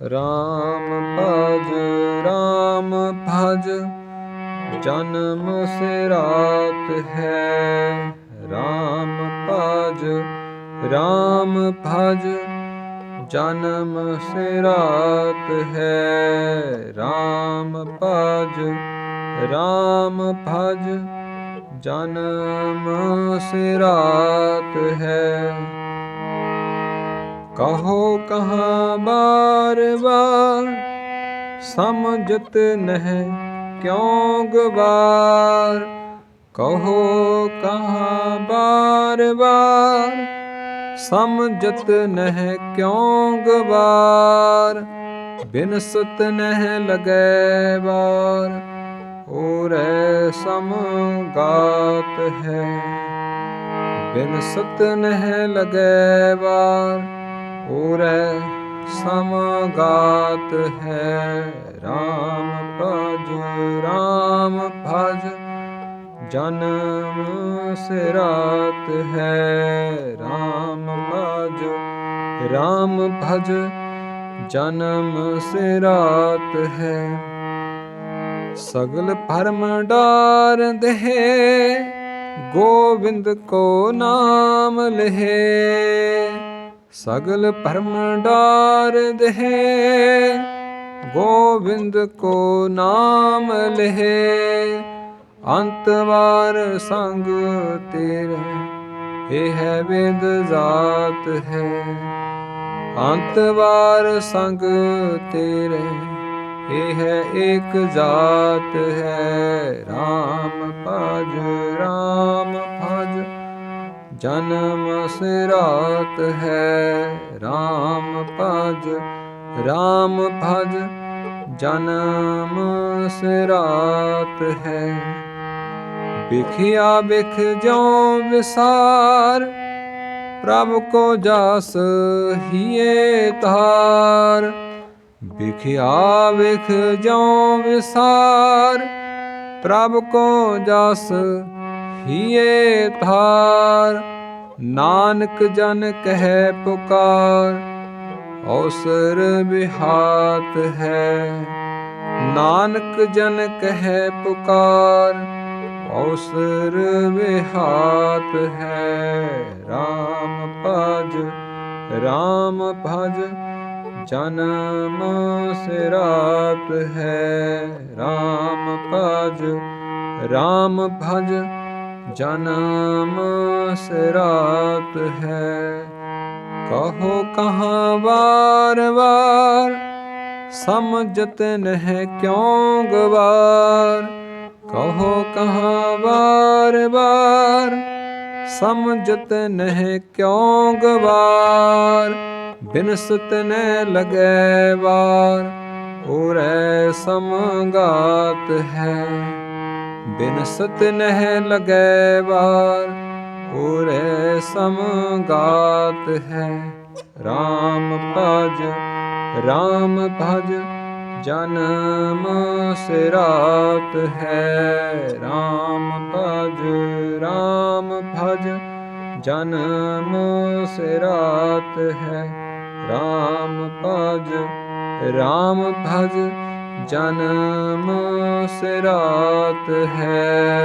राम भज राम भज जन्म से रात है। राम भज राम भज जन्म से रात है। राम भज राम भज जन्म से रात है। ਹੈ ਕਹੋ ਕਹਾਂ ਬਾਰ ਬਾਰ, ਸਮਝਤ ਨਹਿ ਕਿਉ ਗਵਾਰ? ਕਹੋ ਕਹਾਂ ਬਾਰ ਬਾਰ, ਸਮਝਤ ਨਹਿ ਕਿਉ ਗਵਾਰ? ਬਿਨਸਤ ਨਹਿ ਲਗੈ ਬਾਰ ਔਰੈ ਸਮਗਾਤ ਹੈ। ਬਿਨਸਤ ਨਹਿ ਲਗੈ ਬਾਰ ਔਰੈ ਸਮਗਾਤ ਹੈ। RAM ਭਜ RAM ਭਜ। ਜਨਮ ਸਿਰਾਤ ਹੈ। RAM ਭਜ RAM ਭਜ। ਜਨਮ ਸਿਰਾਤ ਹੈ। ਸਗਲ ਭਰਮ ਡਾਰ ਦੇਹ। ਗੋਬਿੰਦ ਕੋ ਨਾਮ ਲਹੇ। ਸਗਲ ਭਰਮ ਡਾਰ ਦੇਹ, ਗੋਬਿੰਦ ਕੋ ਨਾਮ ਲਹੇ। ਅੰਤ ਵਾਰ ਸੰਗ ਤੇਰੇ, ਇਹ ਹੈ ਵੇਦ ਜਾਤ ਹੈ। ਅੰਤ ਵਾਰ ਸੰਗ ਤੇਰੇ, ਇਹ ਹੈ ਇੱਕ ਜਾਤ ਹੈ। ਰਾਮ ਜਨਮ ਸਿਰਾਤ ਹੈ। RAM ਭਜ RAM ਭਜ, ਜਨਮ ਸਿਰਾਤ ਹੈ। ਬਿਖਿਆ ਬਿਖ ਜੋ ਵਿਸਾਰ, ਪ੍ਰਭ ਕੋ ਜਸ ਹੀਏ ਧਾਰ। ਬਿਖਿਆ ਵਿਖ ਜੋ ਵਿਸਾਰ, ਪ੍ਰਭ ਕੋ ਜਸ ਹੀਏ ਥਾਰ ਨਾਨਕ ਜਨ ਕਹਿ ਪੁਕਾਰ, ਔਸਰ ਬਿਹਾਤ ਹੈ। ਨਾਨਕ ਜਨ ਕਹਿ ਪੁਕਾਰ, ਔਸਰ ਬਿਹਾਤ ਹੈ। RAM ਭਜ RAM ਭਜ, ਜਨਮ ਸਿਰਾਤ ਹੈ। RAM ਭਜ RAM ਭਜ ਜਨਮ ਸਿਰਾਤ ਹੈ। ਕਹੋ ਕਹਾ ਵਾਰ ਵਾਰ, ਸਮਝਤ ਨਹਿ ਕਿਉ ਗਵਾਰ? ਕਹੋ ਕਹਾ ਵਾਰ ਵਾਰ, ਸਮਝਤ ਨਹਿ ਕਿਉ ਗਵਾਰ? ਬਿਨਸਤ ਨੈ ਲਗੈ ਵਾਰ ਔਰੈ ਸਮਗਾਤ ਹੈ। ਬਿਨਸਤ ਨਹਿ ਲਗੈ ਵਾਰ ਔਰੈ ਸਮਗਾਤ ਹੈ। RAM ਭਜ RAM ਭਜ, ਜਨਮ ਸਿਰਾਤ ਹੈ। RAM ਭਜ RAM ਭਜ, ਜਨਮ ਸਿਰਾਤ ਹੈ। RAM ਭਜ RAM ਭਜ ਜਨਮ ਸਿਰਾਤ ਹੈ।